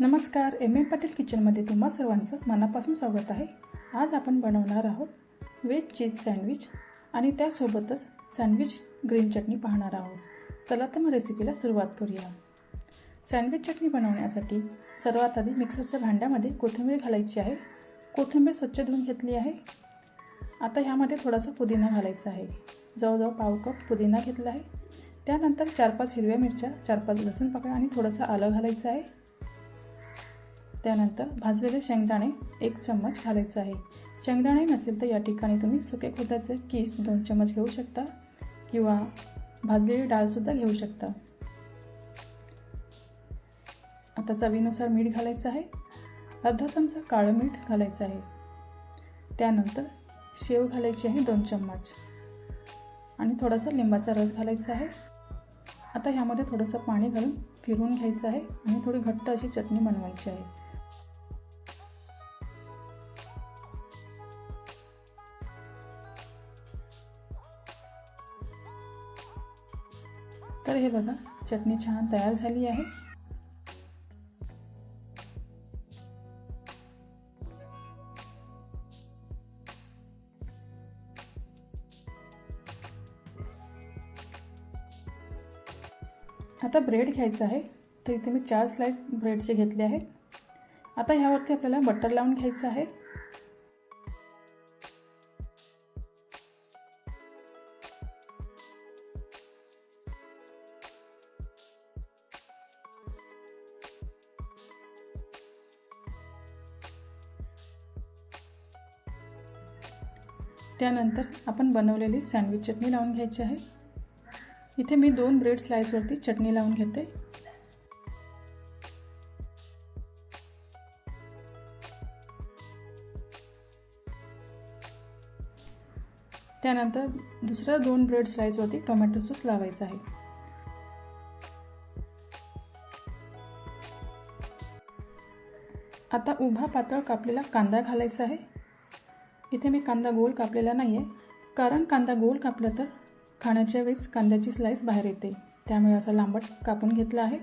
नमस्कार M M Patil किचनमध्ये तुम्हा सर्वांचं मनापासून स्वागत आहे. आज आपण बनवणार आहोत व्हेज चीज सँडविच आणि त्यासोबतच सँडविच ग्रीन चटणी पाहणार आहोत. चला तर मग रेसिपीला सुरुवात करूया. सँडविच चटणी बनवण्यासाठी सर्वात आधी मिक्सरच्या भांड्यामध्ये कोथिंबीर घालायची आहे. कोथिंबीर स्वच्छ धुवून घेतली आहे. आता ह्यामध्ये थोडासा पुदिना घालायचा आहे. जवळजवळ पाव कप पुदिना घेतला आहे. त्यानंतर चार पाच हिरव्या मिरच्या चार पाच लसूण पाकळ्या आणि थोडंसं आलं घालायचं आहे. त्यानंतर भाजलेले शेंगदाणे एक चम्मच घालायचं आहे. शेंगदाणे नसेल तर या ठिकाणी तुम्ही सुके खोबऱ्याचे किस दोन चम्मच घेऊ शकता किंवा भाजलेली डाळसुद्धा घेऊ शकता. आता चवीनुसार मीठ घालायचं आहे. अर्धा चमचा काळं मीठ घालायचं आहे. त्यानंतर शेव घालायची आहे दोन चम्मच. आणि थोडासा लिंबाचा रस घालायचा आहे. आता ह्यामध्ये थोडंसं पाणी घालून फिरवून घ्यायचं आहे आणि थोडी घट्ट अशी चटणी बनवायची आहे. तर हे बघा चटणी छान तयार झाली आहे. आता ब्रेड घ्यायचं आहे. तर इथे मी चार स्लाइस ब्रेडचे घेतले आहेत. आता ह्यावरती आपल्याला बटर लावून घ्यायचं आहे. त्यानंतर आपण बनवलेली सँडविच चटणी लावून घ्यायची आहे. इथे मी दोन ब्रेड स्लाईसवरती चटणी लावून घेते. त्यानंतर दुसऱ्या दोन ब्रेड स्लाईसवरती टोमॅटो सॉस लावायचा आहे. आता उभा पातळ कापलेला कांदा घालायचा आहे. इथे मी कांदा गोल कापलेला नाही आहे कारण कांदा गोल कापला तर खाण्याच्या वेळेस कांद्याची स्लाईस बाहेर येते. त्यामुळे असा लांबट कापून घेतला आहे.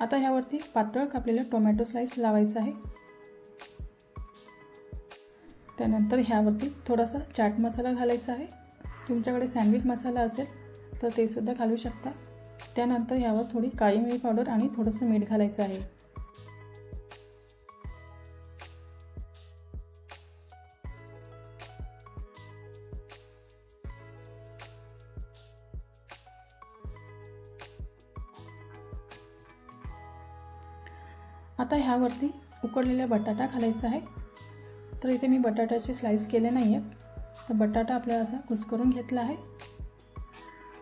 आता ह्यावरती पातळ कापलेला टोमॅटो स्लाईस लावायचा आहे. त्यानंतर ह्यावरती थोडासा चाट मसाला घालायचा आहे. तुमच्याकडे सँडविच मसाला असेल तर ते सुद्धा घालू शकता. त्यानंतर ह्यावर थोडी काळी मिरी पावडर आणि थोडंसं मीठ घालायचं आहे. आता ह्यावरती उकडलेला बटाटा घालायचा आहे. तर इथे मी बटाट्याचे स्लाईस केले नाही आहेत तर बटाटा आपल्याला असा कुस्करून घेतला आहे.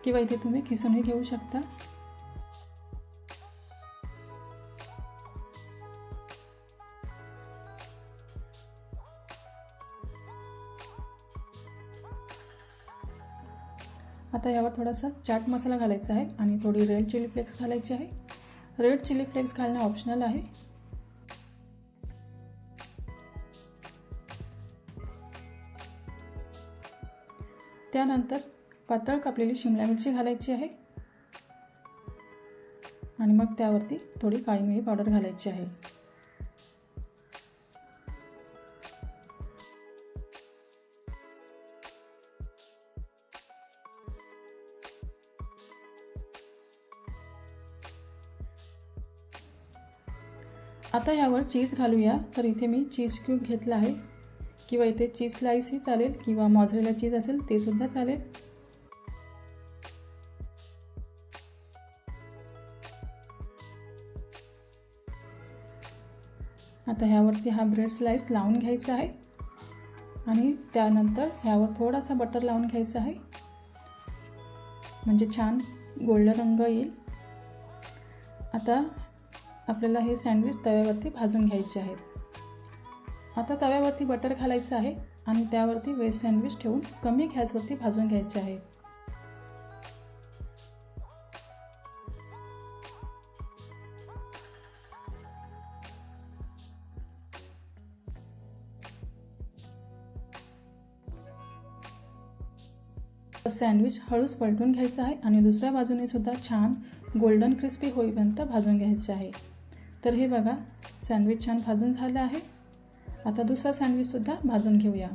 किंवा इथे तुम्ही किसूनही घेऊ शकता. आता यावर थोडासा चाट मसाला घालायचा आहे आणि थोडी रेड चिली फ्लेक्स घालायची आहे. रेड चिली फ्लेक्स घालणं ऑप्शनल आहे. त्यानंतर पातळ कापलेली शिमला मिरची घालायची आहे. आणि मग त्यावरती थोडी काळी मिरी पावडर घालायची आहे. आता यावर चीज घालूया. तर इथे मी चीज क्यूब घेतला आहे. किंवा इथे चीज स्लाईसही चालेल किंवा मॉझरेला चीज असेल ते सुद्धा चालेल. आता ह्यावरती हा ब्रेड स्लाईस लावून घ्यायचा आहे. आणि त्यानंतर ह्यावर थोडासा बटर लावून घ्यायचा आहे. म्हणजे छान गोल्डन रंग येईल. आता आपल्याला हे सँडविच तव्यावरती भाजून घ्यायचे आहेत. आता तव्यावरती बटर घालायचं आहे आणि त्यावरती वेज सँडविच ठेवून कमी गॅसवरती भाजून घ्यायचे आहे. सँडविच हळूच पलटून घ्यायचं आहे आणि दुसऱ्या बाजूने सुद्धा छान गोल्डन क्रिस्पी होईपर्यंत भाजून घ्यायचे आहे. तर हे बघा सँडविच छान भाजून झालं आहे. आता दुसरा सँडविचसुद्धा भाजून घेऊया.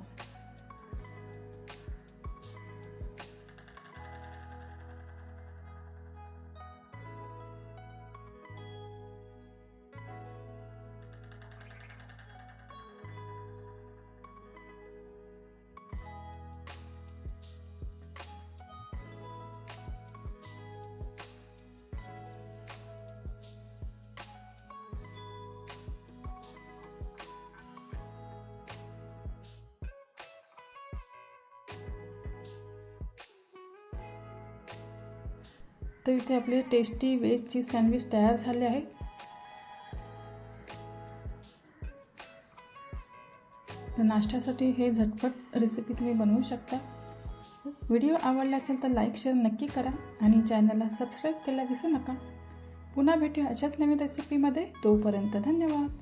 तर इथे आपले टेस्टी वेज चीज सँडविच तयार झाले आहे. तर नाश्त्यासाठी हे झटपट रेसिपी तुम्ही बनवू शकता. व्हिडिओ आवडला असेल तर लाईक शेअर नक्की करा आणि चॅनलला सबस्क्राईब करायला विसरू नका. पुन्हा भेटूया अशाच नवीन रेसिपीमध्ये तोपर्यंत धन्यवाद.